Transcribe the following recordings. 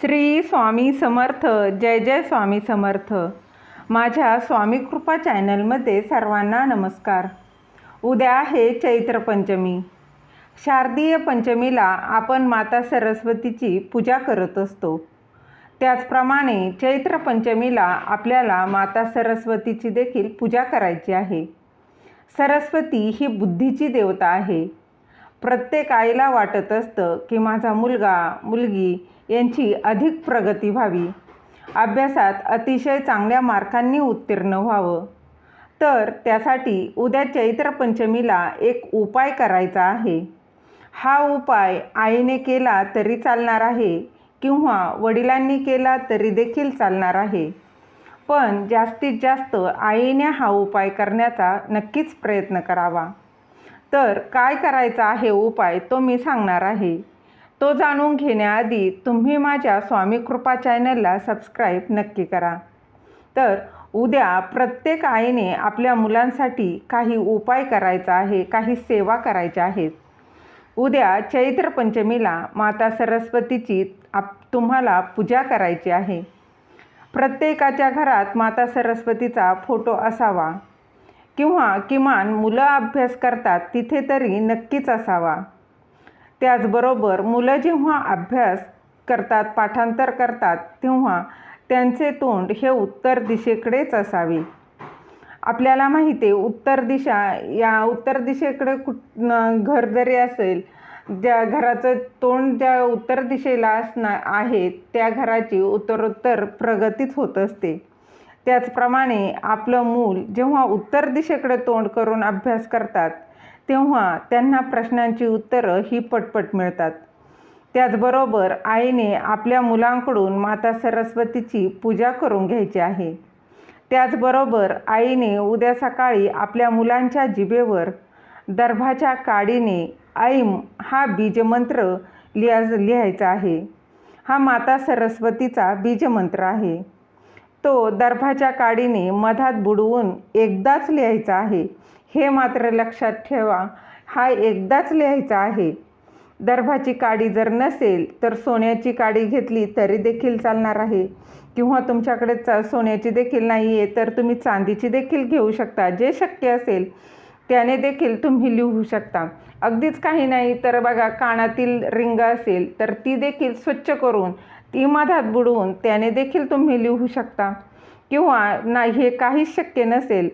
श्री स्वामी समर्थ जय जय स्वामी समर्थ. माझ्या स्वामी कृपा चॅनलमध्ये सर्वांना नमस्कार. उद्या आहे चैत्र पंचमी. शारदीय पंचमीला आपण माता सरस्वतीची पूजा करत असतो. त्याचप्रमाणे चैत्र पंचमीला आपल्याला माता सरस्वतीची देखील पूजा करायची आहे. सरस्वती ही बुद्धीची देवता आहे. प्रत्येक आईला वाटत असतं की माझा मुलगा मुलगी यांची अधिक प्रगती व्हावी. अभ्यासात अतिशय चांगल्या मार्कांनी उत्तीर्ण व्हावं. तर त्यासाठी उद्या चैत्र पंचमीला एक उपाय करायचा आहे. हा उपाय आईने केला तरी चालणार आहे किंवा वडिलांनी केला तरी देखील चालणार आहे. पण जास्तीत जास्त आईने हा उपाय करण्याचा नक्कीच प्रयत्न करावा. तर काय करायचा आहे उपाय तो मी सांगणार आहे. तो जाणून घेण्याआधी तुम्ही माझ्या स्वामी कृपा चॅनलला सबस्क्राईब नक्की करा. तर उद्या प्रत्येक आईने आपल्या मुलांसाठी काही उपाय करायचा आहे काही सेवा करायच्या आहेत. उद्या चैत्र पंचमीला माता सरस्वतीची आप तुम्हाला पूजा करायची आहे. प्रत्येकाच्या घरात माता सरस्वतीचा फोटो असावा. किंवा किमान मुलं अभ्यास करतात तिथे तरी नक्कीच असावा. त्याचबरोबर मुलं जेव्हा अभ्यास करतात पाठांतर करतात तेव्हा त्यांचे तोंड हे उत्तर दिशेकडेच असावे. आपल्याला माहिती आहे उत्तर दिशा या उत्तर दिशेकडे कुठ घर जरी असेल ज्या घराचं तोंड ज्या उत्तर दिशेला असणार आहे त्या घराची उत्तरोत्तर प्रगतीच होत असते. त्याचप्रमाणे आपलं मूल जेव्हा उत्तर दिशेकडे तोंड करून अभ्यास करतात तेव्हा त्यांना प्रश्नांची उत्तरं ही पटपट मिळतात. त्याचबरोबर आईने आपल्या मुलांकडून माता सरस्वतीची पूजा करून घ्यायची आहे. त्याचबरोबर आईने उद्या सकाळी आपल्या मुलांच्या जिभेवर दर्भाच्या काडीने ऐम हा बीजमंत्र लिहा लिहायचा आहे. हा माता सरस्वतीचा बीजमंत्र आहे. तो दर्भाच्या काडीने मधात बुडवून एकदाच लिहायचा आहे. हे मात्र लक्षात ठेवा हा एकदाच लिहायचा आहे. दर्भाची काडी जर नसेल तर सोन्याची काडी घेतली तरी देखील चालणार आहे. किंवा तुमच्याकडे च सोन्याची देखील नाही आहे तर तुम्ही चांदीची देखील घेऊ शकता. जे शक्य असेल त्याने देखील तुम्ही लिहू शकता. अगदीच काही नाही तर बघा कानातील रिंग असेल तर ती देखील स्वच्छ करून ती मधात बुडवून त्याने देखील तुम्ही लिहू शकता. किंवा नाही हे काहीच शक्य नसेल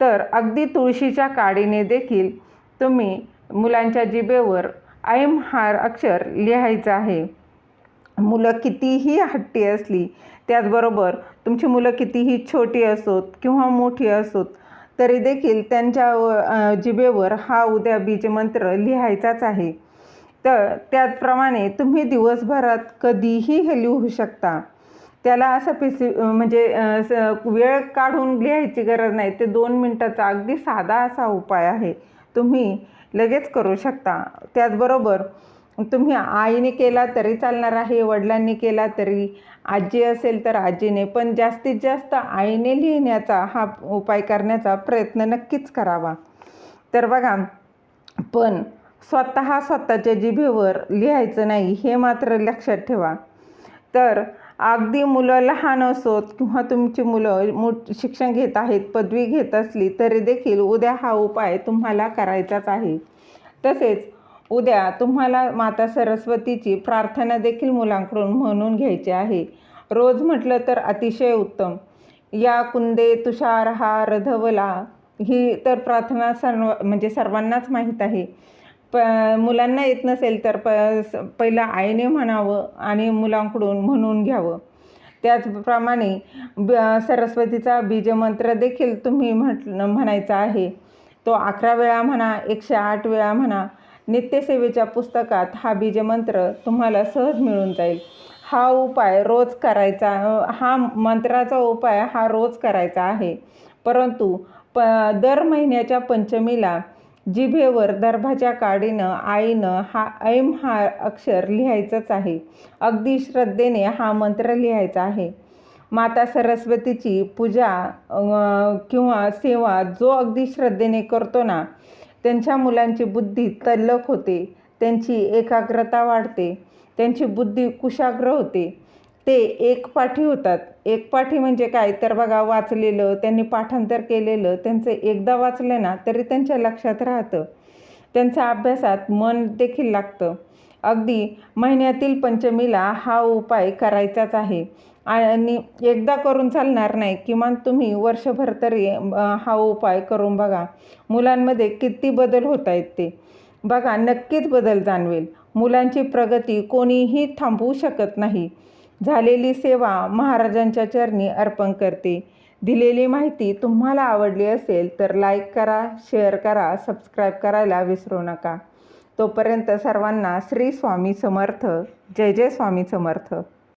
तर अगदी तुळशीच्या काडीने देखील तुम्ही मुलांच्या जिबेवर ऐम हार अक्षर लिहायचं आहे. मुलं कितीही हट्टी असली त्याचबरोबर तुमची मुलं कितीही छोटी असोत किंवा मोठी असोत तरी देखील त्यांच्या जिबेवर हा उद्या बीजमंत्र लिहायचाच आहे. तर त्याचप्रमाणे तुम्ही दिवसभरात कधीही हे लिहू शकता. त्याला असं पेसि म्हणजे वेळ काढून लिहायची गरज नाही. ते दोन मिनटाचा अगदी साधा असा उपाय आहे. तुम्ही लगेच करू शकता. त्याचबरोबर तुम्ही आईने केला तरी चालणार आहे वडिलांनी केला तरी. आजी असेल तर आजीने पण जास्तीत जास्त आईने लिहिण्याचा हा उपाय करण्याचा प्रयत्न नक्कीच करावा. तर बघा पण स्वतः स्वतःच्या जिभेवर लिहायचं नाही हे मात्र लक्षात ठेवा. तर अगदी मुलं लहान असोत किंवा तुमची मुलं मोठ शिक्षण घेत आहेत पदवी घेत असली तरी देखील उद्या हा उपाय तुम्हाला करायचाच आहे. तसेच उद्या तुम्हाला माता सरस्वतीची प्रार्थना देखील मुलांकडून म्हणून घ्यायची आहे. रोज म्हटलं तर अतिशय उत्तम. या कुंदे तुषार हा रधवला ही तर प्रार्थना सर्व म्हणजे सर्वांनाच माहीत आहे. प मुलांना येत नसेल तर प पहिलं आईने म्हणावं आणि मुलांकडून म्हणून घ्यावं. त्याचप्रमाणे ब सरस्वतीचा बीजमंत्र देखील तुम्ही म्हट म्हणायचा आहे. तो अकरा वेळा म्हणा एकशे आठ वेळा म्हणा नित्यसेवेच्या पुस्तकात हा बीजमंत्र तुम्हाला सहज मिळून जाईल. हा उपाय रोज करायचा हा मंत्राचा उपाय हा रोज करायचा आहे. परंतु प दर महिन्याच्या पंचमीला जिभेवर दर्भाच्या काडीनं आईनं हा ऐम हा अक्षर लिहायचंच आहे. अगदी श्रद्धेने हा मंत्र लिहायचा आहे. माता सरस्वतीची पूजा किंवा सेवा जो अगदी श्रद्धेने करतो ना त्यांच्या मुलांची बुद्धी तल्लख होते. त्यांची एकाग्रता वाढते. त्यांची बुद्धी कुशाग्र होते. ते एक पाठी होतात. एक पाठी म्हणजे काय? तर बघा वाचलेलं त्यांनी पाठांतर केलेलं त्यांचं एकदा वाचलं ना तरी त्यांच्या लक्षात राहतं. त्यांच्या अभ्यासात मन देखील लागतं. अगदी महिन्यातील पंचमीला हा उपाय करायचाच आहे. आणि एकदा करून चालणार नाही किमान तुम्ही वर्षभर तरी हा उपाय करून बघा. मुलांमध्ये किती बदल होत आहेत ते. बघा नक्कीच बदल जाणवेल. मुलांची प्रगती कोणीही थांबवू शकत नाही. झालेली सेवा महाराजांच्या चरणी अर्पण करते. दिलेली माहिती तुम्हाला आवडली असेल तर लाईक करा शेअर करा सबस्क्राईब करायला विसरू नका. तोपर्यंत सर्वांना श्री स्वामी समर्थ. जय जय स्वामी समर्थ.